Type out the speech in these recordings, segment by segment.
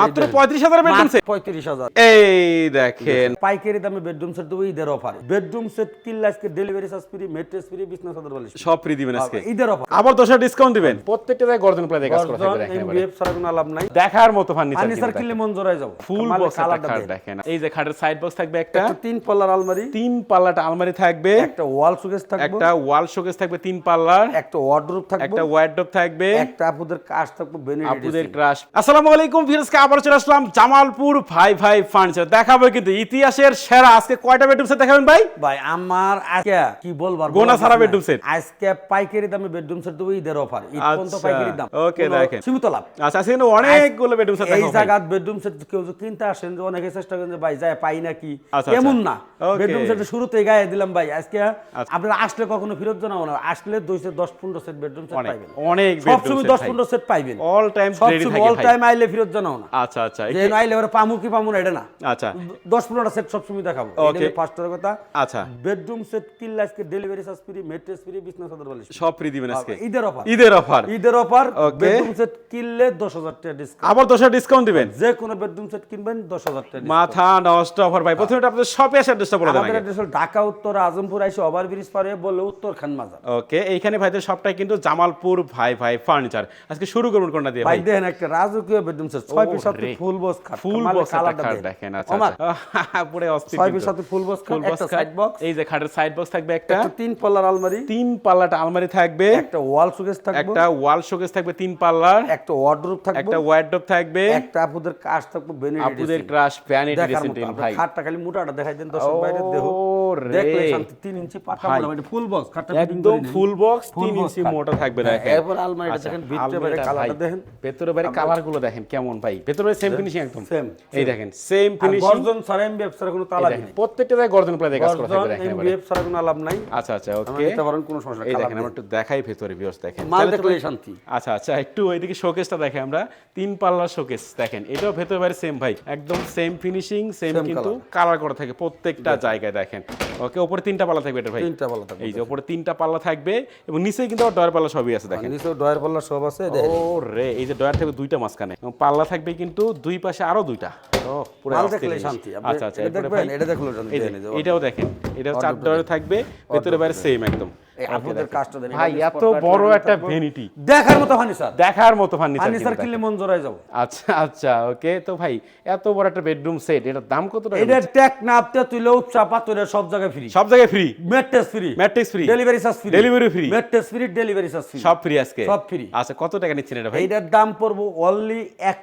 মাত্র পঁয়ত্রিশ হাজার বেডরুম সেট পঁয়ত্রিশ হাজার। এই দেখেন। পাইকারি দামে বেডরুম সেট দেবো ঈদের অফার বেডরুম সেট কিনলে আজকে delivery charge free mattress free বিছনা চাদর বালিশ সব ফ্রি দিবেন আজকে। ঈদের অফার আবার দশ ডিসকাউন্ট দিবেন। প্রত্যেকটা জায়গায় গর্জন প্রায় কাজ করা থাকবে দেখেন এমবিএফ ছাড়া কোনো আলাপ নাই। দেখার মতো ফার্নিচার ফার্নিচার কিনলে মন জোড়ায় যাব। ফুল বক্স দেখেন। দেখেন। এই যে খাটের সাইড বক্স থাকবে একটা। তিন পাল্লার আলমারি। তিন পাল্লাটা আলমারি থাকবে। একটা ওয়াল সুকেস থাকবে। একটা ওয়াল শোকেস থাকবে তিন পাল্লার। একটা ওয়ার্ডরোব থাকবে। একটা ওয়ার্ডরোব থাকবে। একটা আপুদের কাজ থাকবে আপুদের ক্রাশ আসসালামু আলাইকুম ফিরোজকে আবার চলে আসলাম জামালপুর ভাই ভাই ফার্নিচার দেখাবো কিন্তু ইতিহাসের সেরা। আজকে কয়টা বেডরুম সেট দেখাবেন ভাই? ভাই আমার আজকে কি বলব গোনা নাই। bedroom set। আজকে পাইকারি দামে বেডরুম সেট দেবো ঈদের অফার ঈদ পর্যন্ত আচ্ছা, পাইকারি দাম। কোনো দেখেন। সীমিত লাভ। আচ্ছা কিন্তু অনেকগুলো বেডরুম সেট এই জায়গাত বেডরুম সেট কেউ কিনতে আসেন যে অনেকে চেষ্টা করেন যে ভাই যায় পাই নাকি? আচ্ছা, এমন আচ্ছা। না বেডরুম সেট শুরুতেই গায়ে দিলাম ভাই আজকে। আপনারা আসলে কখনো ফেরত জানাব না। আসলে দুই দুইশো দশ পনেরো সেট বেডরুম সেট পাইবেন। অনেক সবসময় দশ। পনেরো সেট পাইবেন। Ready থাকে অল টাইম আইলে ফেরত জানাও না। আচ্ছা আচ্ছা। যে আইলে এবার পামু কি পামু না এটা না। আচ্ছা। দশ পনেরোটা সেট সবসময় দেখাবো. ফার্স্টের কথা। আচ্ছা। বেডরুম সেট আজকে delivery charge free mattress free বিছনা চাদর বালিশ সব ফ্রি দিবেন আজকে। ঈদের অফার ঈদের অফার ঈদের অফার বেডরুম সেট কিনলে টাকা ডিসকাউন্ট আবার ডিসকাউন্ট দিবেন? যে কোনো বেডরুম সেট কিনবেন দশ হাজার টাকা মাথা নষ্ট অফার ভাই। প্রথমে আপনাদের শপে আসার চেষ্টা করে দেন আমাদের address ঢাকা উত্তর আজমপুর আইসে ওভার ব্রিজ পারে বললে উত্তর খান মাজার। ওকে এইখানে ভাইদের সবটাই কিন্তু জামালপুর ভাই ভাই ফার্নিচার আজকে শুরু করুন কোনটা দিয়ে ভাই দেখেন একটা রাজকীয় বেডরুম সেট ছয় পিস সাথে ফুল বক্স খাট ফুল বক্স খাট দেখেন। দেখেন আচ্ছা আচ্ছা। পুরো অস্থির ছয় পিস সাথে ফুল বক্স খাট একটা সাইড বক্স এই যে খাটের সাইড বক্স থাকবে একটা। একটা তিন পাল্লার আলমারি। তিন পাল্লাটা আলমারি থাকবে। একটা ওয়াল সুকেস থাকবে। একটা ওয়াল শোকেস থাকবে তিন পাল্লার। একটা ওয়ার্ডরোব থাকবে। একটা ওয়ার্ডরোব থাকবে। একটা আপুদের কাজ থাকবে আপুদের ক্রাশ ভ্যানিটি ড্রেসিং মতো টেবিল আপনি ভাই। খাটটা খালি মোটাটা দেখাই দেন দর্শক বাইরে রে। দেখলে শান্তি তিন ইঞ্চি পাকা ভাই। মোটামুটি ফুল বক্স খাটটা একদম ফুল বক্স Full ইঞ্চি মোটা থাকবে দেখেন। এরপর আলমারিটা দেখেন, ভিতরে বাইরে কালারটা দেখেন। ভেতরে বাইরে কালারগুলো দেখেন কেমন ভাই ভেতরে সেম ফিনিশিং একদম। Same, এই দেখেন সেম ফিনিশিং গর্জন ছাড়া এমবিএফ কোনো তালা নেই। প্রত্যেকটা জায়গায় গর্জন প্রায় কাজ করা থাকবে দেখেন এবারে। এমবিএফ কোনো আলাপ নাই। আচ্ছা আচ্ছা ওকে নিতে পারেন কোনো সমস্যা এই দেখেন আমরা একটু দেখাই ভেতরে ভিউয়ার্স দেখেন। মাল তাহলে তো দেখলেই ভাই- শান্তি। আচ্ছা আচ্ছা একটু ওইদিকে শোকেসটা দেখে আমরা। তিন পাল্লার শোকেস দেখেন এটাও ভেতরে বাইরে সেম ভাই একদম সেম ফিনিশিং সেম কিন্তু কালার করা থাকে প্রত্যেকটা জায়গায় দেখেন। ওকে উপরে তিনটা পাল্লা থাকবে এটা ভাই। তিনটা পাল্লা থাকবে। এই যে উপরে তিনটা পাল্লা থাকবে এবং নিচে কিন্তু ডয়ার পাল্লা সবই আছে দেখেন। নিচেও ডয়ার পাল্লা সব আছে। ও রে এই যে ডয়ার থাকবে দুইটা মাঝখানে। এবং পাল্লা থাকবে কিন্তু দুই পাশে আরও দুইটা। ও পুরো অস্থির শান্তি। আচ্ছা আচ্ছা এটা দেখবেন, এটা দেখল এটাও দেখেন। এটা চার ডয়ার থাকবে ভেতরে বাইরে সেম একদম। আপনাদের কাজটা দেখেন, ভাই এত বড় একটা ভ্যানিটি দেখার মতো ফার্নিচার দেখার মতো ফার্নিচার ফার্নিচার কিনলে মন জোড়ায় যাব। আচ্ছা আচ্ছা ওকে তো ভাই এত বড় একটা বেডরুম সেট এটার দাম কত টাকা এটা টেক নাপতে তুইলেও চাপা তুলে সব জায়গায় ফ্রি সব জায়গায় free mattress free mattress free delivery charge free Delivery free? Mattress free delivery charge free সব ফ্রি আজকে? সব free। আচ্ছা কত টাকা নিচ্ছেন এটা ভাই? এইটার দাম পড়ব অনলি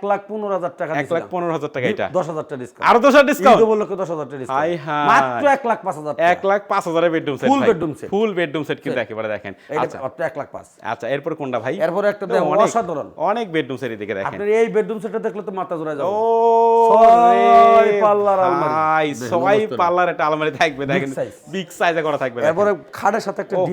লাখ পনেরো হাজার টাকা এক লাখ পনেরো হাজার টাকা এটা? দশ হাজার টাকা ডিসকাউন্ট আরও হাজার ডিসকাউন্ট টাকা হাই ডিসকাউন্ট হাই। মাত্র এক লাখ হাজার lakh bedroom set. Full bedroom set কিন্তু একেবারে দেখেন। আচ্ছা। মাত্র এক লাখ পাঁচ। আচ্ছা এরপর কোনটা ভাই? এরপরে একটা অসাধারণ। অনেক বেডরুম সেট এদিকে দেখেন। আপনার এই বেডরুম সেটটা দেখলে তো মাথা জোড়ায় যাবে। ও ছয় পাল্লার আলমারি। ভাই, ছয়। পাল্লার একটা আলমারি থাকবে দেখেন। বিগ সাইজে করা থাকবে। এরপরে খাটের সাথে একটা ও,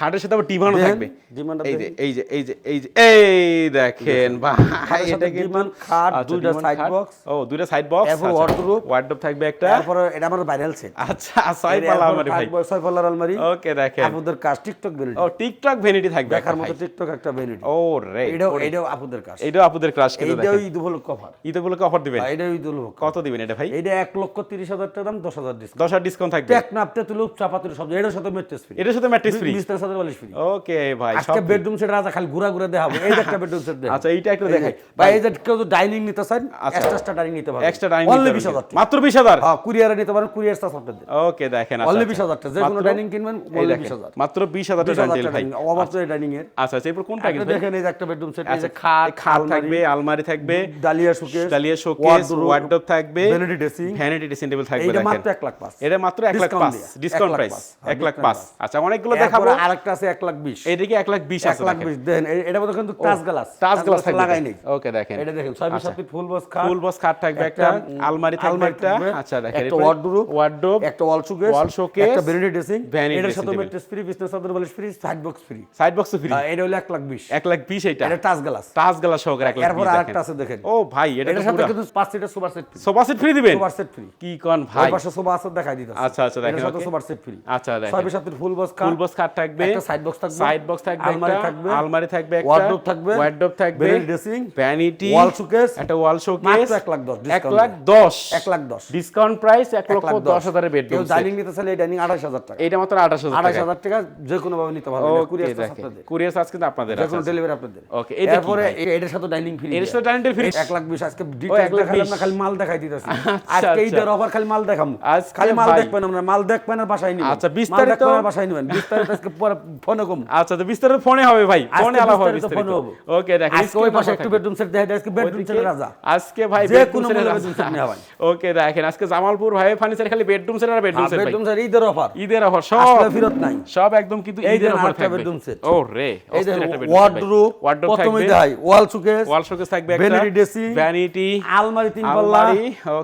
খাটের সাথে আবার ডিমান্ডও দেখেন, থাকবে। ডিমান্ডটা এই যে এই যে এই যে এই যে এই দেখেন ভাই এটা কিন্তু ডিমান্ড, খাট, আচ্ছা, দুইটা খাট। box। ও দুইটা সাইড বক্স এরপর wardrobe। ওয়ার্ডরোব থাকবে একটা। তারপরে এটা আমার ভাইরাল সেট আচ্ছা ছয় পাল্লা আলমারি ভাই। ছয় পাল্লার আলমারি। ওকে দেখেন। আপুদের কাজ টিকটক বেনিডি ও টিকটক ভ্যানিটি থাকবে দেখার মতো টিকটক একটা বেনিডি ও রে এটাও এটাও আপুদের কাজ। এটাও আপুদের কিন্তু দেখেন। ঈদ উপলক্ষ অফার ঈদ উপলক্ষে অফার দিবেন? এটাও ঈদ উপলক্ষ। কত দিবেন এটা ভাই? এক লক্ষ তিরিশ হাজার টাকা দাম দশ হাজার ডিসকাউন্ট দশ হাজার ডিসকাউন্ট থাকবে। টেক নাপতে তুলে চাপা তুলে সব এটার সাথে মেট্রেস ফ্রি এটার সাথে ম্যাট্রিক্স ফ্রি বিশ হাজার বালিশ ফ্রি ওকে ভাই আজকে বেডরুম সেট রাজা খালি ঘুরা ঘুরে দেখাবো। এই একটা বেডরুম সেট আচ্ছা এইটা একটু দেখাই। ভাই এই যে কেউ ডাইনিং নিতে চান আচ্ছা। এক্সট্রা ডাইনিং নিতে পারেন এক্সট্রা ডাইনিং অনলি বিশ হাজার টাকা। মাত্র বিশ হাজার? হ্যাঁ কুরিয়ারে নিতে পারেন কুরিয়ার চার্জ আপনাদের। ওকে দেখেন আচ্ছা, অনলি আচ্ছা। বিশ হাজার টাকা। যে কোনো ডাইনিং কিনবেন অনলি দেখেন, বিশ হাজার। মাত্র বিশ হাজার টাকা ডাইনিং ডাইনিং এর। আচ্ছা আচ্ছা এরপর কোনটা একটা দেখেন এই যে একটা বেডরুম সেট এই আচ্ছা যে খাট খাট থাকবে আলমারি থাকবে dahlia showcase dahlia showcase wardrobe থাকবে vanity dressing vanity dressing table থাকবে দেখেন। মাত্র এক লাখ পাঁচ। এটা মাত্র এক লাখ Discount পাঁচ দিয়া। ডিসকাউন্ট প্রাইস পাঁচ। হ্যাঁ, লাখ discount পাঁচ। পাঁচ। আচ্ছা অনেকগুলো দেখাবো। আরেকটা আছে এক লাখ বিশ। এইদিকে এক লাখ বিশ এক আছে লাখ দেখেন। বিশ দেখেন এটা মধ্যে কিন্তু টাচ গ্লাস টাচ গ্লাস থাকবে লাগাই নেই। ওকে দেখেন। এটা দেখেন ছয় বিশ সাথে ফুল বক্স খাট ফুল বক্স খাট থাকবে একটা আলমারি থাকবে একটা। আচ্ছা দেখেন একটা ওয়ার্ডরোব ওয়ার্ডরোব একটা ওয়াল শোকেস wall showcase, একটা ভ্যানিটি ড্রেসিং vanity এটার সাথে। মেট্রেস ফ্রি বিজনেস চাদর বালিশ free side box free side box free এটা হলো এক লাখ বিশ। এক লাখ বিশ এইটা? এটা টাচ গ্লাস টাচ গলা সহকারে এক লাখ এরপর আরেকটা আছে দেখেন। ও ভাই এটা সাথে কিন্তু পাঁচ সিটের super set free sofa set free দিবেন? সুপার সেট ফ্রি কি কোন ভাই। পাশে সোফা আছে দেখাই দিতে আচ্ছা, আচ্ছা, দেখেন, সাথে. সুপার সেট ফ্রি আচ্ছা দেখেন। ছয় by full box full box খাট থাকবে। একটা সাইড বক্স থাকবে সাইড বক্স থাকবে আলমারি থাকবে আলমারি থাকবে একটা ওয়ার্ডরোব থাকবে ওয়ার্ডরোব থাকবে ড্রেসিং ভ্যানিটি ওয়াল শোকেস একটা ওয়াল শোকেস মাত্র এক লাখ দশ এক discount লাখ এ। দশ। এক লাখ দশ। ডিসকাউন্ট প্রাইস এক এক লক্ষ লাখ দশ হাজারের কেউ ডাইনিং নিতে চাইলে ডাইনিং আঠাশ হাজার টাকা। এইটা মাত্র আঠাশ হাজার আঠাশ টাকা। হাজার টাকা যে কোনো ভাবে নিতে পারবেন কুরিয়ার আপনাদের। কুরিয়ার চার্জ কিন্তু আপনাদের যে কোনো ডেলিভারি আপনাদের। Okay, এটা? এ- এটার সাথে ডাইনিং ফ্রি এর সাথে ডাইনিং ফ্রি এক লাখ বিশ আজকে এক ডিটেইলস লাখ দেখালাম না খালি মাল দেখাই দিতেছি। আচ্ছা, আজকে আচ্ছা। অফার খালি মাল দেখামু। আজকে খালি মাল দেখবেন আমরা মাল দেখবেন আর বাসায় নিবেন। আচ্ছা, বিস্তারিত- বাসায় নিবেন। বিস্তারিত আজকে পরে ফোনে কম। আচ্ছা তো বিস্তারিত ফোনে হবে ভাই। ফোনে আলাপ হবে বিস্তারিত ওকে দেখেন আজকে ওই পাশে একটু বেডরুম সেট দেখা যায় আজকে বেডরুম সেট রাজা। আজকে ভাই যে কোনো মূল্যে bedroom set নেওয়া। ওকে দেখেন আজকে জামালপুর ভাই ফার্নিচার খালি বেডরুম সেট আর বেডরুম সেট বেডরুম সেট ঈদের অফার ঈদের অফার সব ফেরত নাই সব একদম কিন্তু এই যে থাকবে। bedroom set। ও রে এই ভাই। ওয়ার্ডরোব প্রথমে দেখাই ওয়াল শোকেস ওয়াল শোকেস থাকবে একটা। ভ্যানিটি ড্রেসিং ভ্যানিটি আলমারি তিন পাল্লা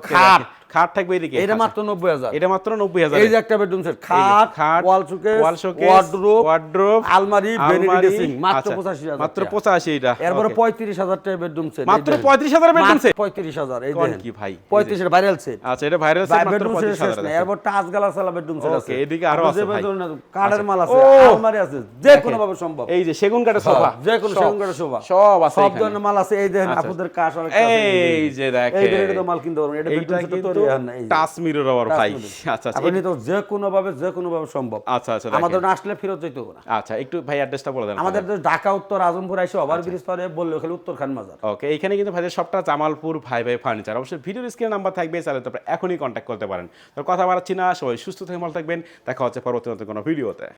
খাট। খাট থাকবে এদিকে। এটা মাত্র নব্বই হাজার। এটা মাত্র নব্বই হাজার। এই যে একটা বেডরুম সেট খাট খাট wall showcase wall showcase wardrobe wardrobe আলমারি ভ্যানিটি ড্রেসিং মাত্র আচ্ছা, পঁচাশি হাজার মাত্র টাকা। পঁচাশি এটা এরপরে okay। পঁয়ত্রিশ হাজার টাকা বেডরুম সেট মাত্র পঁয়ত্রিশ হাজার বেডরুম সেট পঁয়ত্রিশ হাজার এই কোন কি ভাই? পঁয়ত্রিশ ভাইরাল সেট আচ্ছা এটা ভাইরাল সেট মাত্র বেডরুম সেট হাজার নাই। এরপর টাচ গালার সালা বেডরুম সেট আছে। এদিকে আরও আছে ভাই। কাঠের মাল আছে। আলমারি আছে যে কোনো ভাবে সম্ভব। এই যে সেগুন কাঠের সোফা যে কোনো সেগুন কাঠের সোফা সব আছে সব ধরনের মাল আছে। এই দেখেন আচ্ছা। আপনাদের কাঠ অনেক এই যে দেখেন এই তো মাল কিনতে পারবেন। এটা বেডরুম সেট যে। টাচ মিরর আবার ভাই। আচ্ছা আচ্ছা আপনি তো যে কোনো ভাবে যে কোনো ভাবে সম্ভব। আচ্ছা আচ্ছা আমাদের আসলে ফেরত যেতে হবে না। আচ্ছা একটু ভাই অ্যাড্রেসটা বলে দেন আমাদের তো ঢাকা উত্তর আজমপুর আইসে ওভার ব্রিজ পারে বললে খালি উত্তর খান বাজার ওকে এখানে কিন্তু ভাইদের সবটা জামালপুর ভাই ভাই ফার্নিচার অবশ্যই ভিডিওর স্ক্রিনে নাম্বার থাকবে চাইলে তারপর এখনই কন্ট্যাক্ট করতে পারেন। তো কথা বাড়াচ্ছি না সবাই সুস্থ থেকে ভালো থাকবেন। দেখা হচ্ছে পরবর্তী কোনো ভিডিওতে